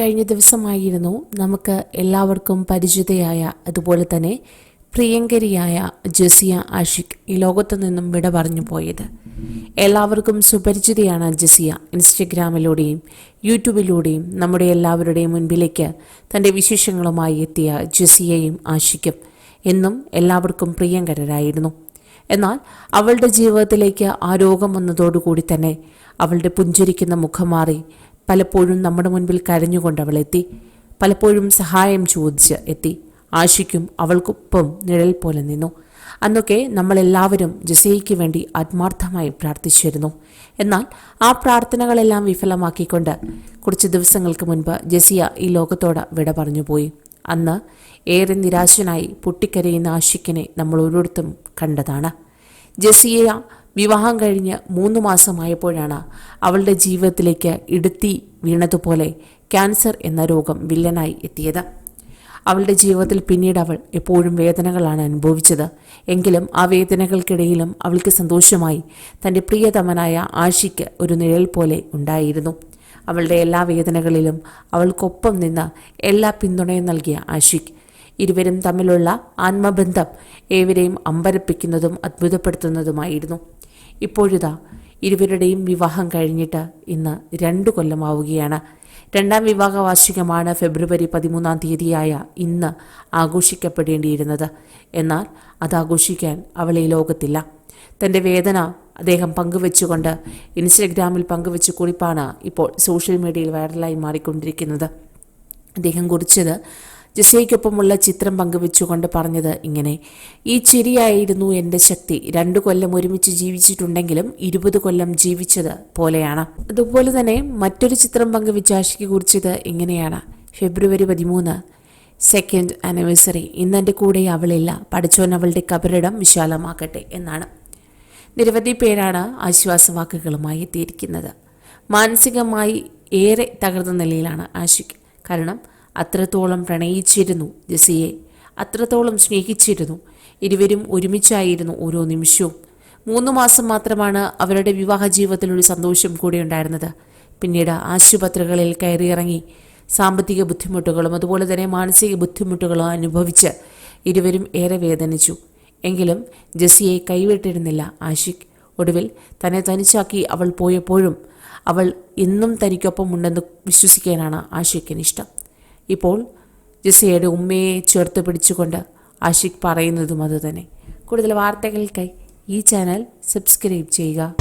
കഴിഞ്ഞ ദിവസമായിരുന്നു നമുക്ക് എല്ലാവർക്കും പരിചിതയായ അതുപോലെ തന്നെ പ്രിയങ്കരിയായ ജസിയ ആഷിഖ് ഈ ലോകത്തു നിന്നും വിട പറഞ്ഞു പോയത്. എല്ലാവർക്കും സുപരിചിതയാണ് ജസിയ ഇൻസ്റ്റഗ്രാമിലൂടെയും യൂട്യൂബിലൂടെയും നമ്മുടെ എല്ലാവരുടെയും മുൻപിലേക്ക് തന്റെ വിശേഷങ്ങളുമായി എത്തിയ ജസിയയും ആഷിഖും എന്നും എല്ലാവർക്കും പ്രിയങ്കരരായിരുന്നു. എന്നാൽ അവളുടെ ജീവിതത്തിലേക്ക് ആ രോഗം വന്നതോടുകൂടി തന്നെ അവളുടെ പുഞ്ചിരിക്കുന്ന മുഖം മാറി പലപ്പോഴും നമ്മുടെ മുൻപിൽ കരഞ്ഞുകൊണ്ട് അവൾ എത്തി പലപ്പോഴും സഹായം ചോദിച്ച് എത്തി. ആശിക്കും അവൾക്കൊപ്പം നിഴൽ പോലെ നിന്നു. അന്നൊക്കെ നമ്മളെല്ലാവരും ജസയ്ക്ക് വേണ്ടി ആത്മാർത്ഥമായി പ്രാർത്ഥിച്ചിരുന്നു. എന്നാൽ ആ പ്രാർത്ഥനകളെല്ലാം വിഫലമാക്കിക്കൊണ്ട് കുറച്ച് ദിവസങ്ങൾക്ക് മുൻപ് ജസിയ ഈ ലോകത്തോട് വിട പറഞ്ഞുപോയി അന്ന് ഏറെ നിരാശനായി പൊട്ടിക്കരയുന്ന ആഷിക്കിനെ നമ്മൾ ഓരോരുത്തരും കണ്ടതാണ്. ജസിയ വിവാഹം കഴിഞ്ഞ് മൂന്ന് മാസമായപ്പോഴാണ് അവളുടെ ജീവിതത്തിലേക്ക് ഇടുത്തി വീണതുപോലെ ക്യാൻസർ എന്ന രോഗം വില്ലനായി എത്തിയത്. അവളുടെ ജീവിതത്തിൽ പിന്നീട് അവൾ എപ്പോഴും വേദനകളാണ് അനുഭവിച്ചത്. എങ്കിലും ആ വേദനകൾക്കിടയിലും അവൾക്ക് സന്തോഷമായി തന്റെ പ്രിയതമനായ ആഷിക്ക് ഒരു നിഴൽ പോലെ ഉണ്ടായിരുന്നു. അവളുടെ എല്ലാ വേദനകളിലും അവൾക്കൊപ്പം നിന്ന് എല്ലാ പിന്തുണയും നൽകിയ ആഷിക്. ഇരുവരും തമ്മിലുള്ള ആത്മബന്ധം ഏവരെയും അമ്പരപ്പിക്കുന്നതും അത്ഭുതപ്പെടുത്തുന്നതുമായിരുന്നു. ഇപ്പോഴിതാ ഇരുവരുടെയും വിവാഹം കഴിഞ്ഞിട്ട് ഇന്ന് രണ്ടു കൊല്ലമാവുകയാണ്. രണ്ടാം വിവാഹ വാർഷികമാണ് ഫെബ്രുവരി പതിമൂന്നാം തീയതിയായ ഇന്ന് ആഘോഷിക്കപ്പെടേണ്ടിയിരുന്നത്. എന്നാൽ അത് ആഘോഷിക്കാൻ അവൾ ഈ ലോകത്തില്ല. തന്റെ വേദന അദ്ദേഹം പങ്കുവെച്ചുകൊണ്ട് ഇൻസ്റ്റഗ്രാമിൽ പങ്കുവെച്ച കുറിപ്പാണ് ഇപ്പോൾ സോഷ്യൽ മീഡിയയിൽ വൈറലായി മാറിക്കൊണ്ടിരിക്കുന്നത്. അദ്ദേഹം കുറിച്ചത് ജസയ്ക്കൊപ്പമുള്ള ചിത്രം പങ്കുവെച്ചുകൊണ്ട് പറഞ്ഞത് ഇങ്ങനെ ഈ ചിരിയായിരുന്നു എന്റെ ശക്തി. രണ്ടു കൊല്ലം ഒരുമിച്ച് ജീവിച്ചിട്ടുണ്ടെങ്കിലും ഇരുപത് കൊല്ലം ജീവിച്ചത് പോലെയാണ്. അതുപോലെ തന്നെ മറ്റൊരു ചിത്രം പങ്കുവെച്ച് ആഷിക്ക് കുറിച്ചത് ഇങ്ങനെയാണ്. ഫെബ്രുവരി പതിമൂന്ന് സെക്കൻഡ് ആനിവേഴ്സറി. ഇന്ന് എന്റെ കൂടെ അവളില്ല. പഠിച്ചോൻ അവളുടെ കബറിടം വിശാലമാക്കട്ടെ എന്നാണ്. നിരവധി പേരാണ് ആശ്വാസവാക്കുകളുമായി എത്തിയിരിക്കുന്നത്. മാനസികമായി ഏറെ തകർന്ന നിലയിലാണ് ആഷിഖ് കാരണം അത്രത്തോളം പ്രണയിച്ചിരുന്നു ജസിയെ അത്രത്തോളം സ്നേഹിച്ചിരുന്നു. ഇരുവരും ഒരുമിച്ചായിരുന്നു ഓരോ നിമിഷവും. മൂന്ന് മാസം മാത്രമാണ് അവരുടെ വിവാഹ ജീവിതത്തിലൊരു സന്തോഷം കൂടെ ഉണ്ടായിരുന്നത്. പിന്നീട് ആശുപത്രികളിൽ കയറിയിറങ്ങി സാമ്പത്തിക ബുദ്ധിമുട്ടുകളും അതുപോലെ തന്നെ മാനസിക ബുദ്ധിമുട്ടുകളും അനുഭവിച്ച് ഇരുവരും ഏറെ വേദനിച്ചു. എങ്കിലും ജസിയെ കൈവിട്ടിരുന്നില്ല ആഷിഖ്. ഒടുവിൽ തന്നെ തനിച്ചാക്കി അവൾ പോയപ്പോഴും അവൾ എന്നും തനിക്കൊപ്പം ഉണ്ടെന്ന് വിശ്വസിക്കാനാണ് ആഷിഖിന് ഇഷ്ടം. ഇപ്പോൾ ജസിയയുടെ ഉമ്മയെ ചേർത്ത് പിടിച്ചുകൊണ്ട് ആഷിഖ് പറയുന്നതും അതുതന്നെ. കൂടുതൽ വാർത്തകൾക്കായി ഈ ചാനൽ സബ്സ്ക്രൈബ് ചെയ്യുക.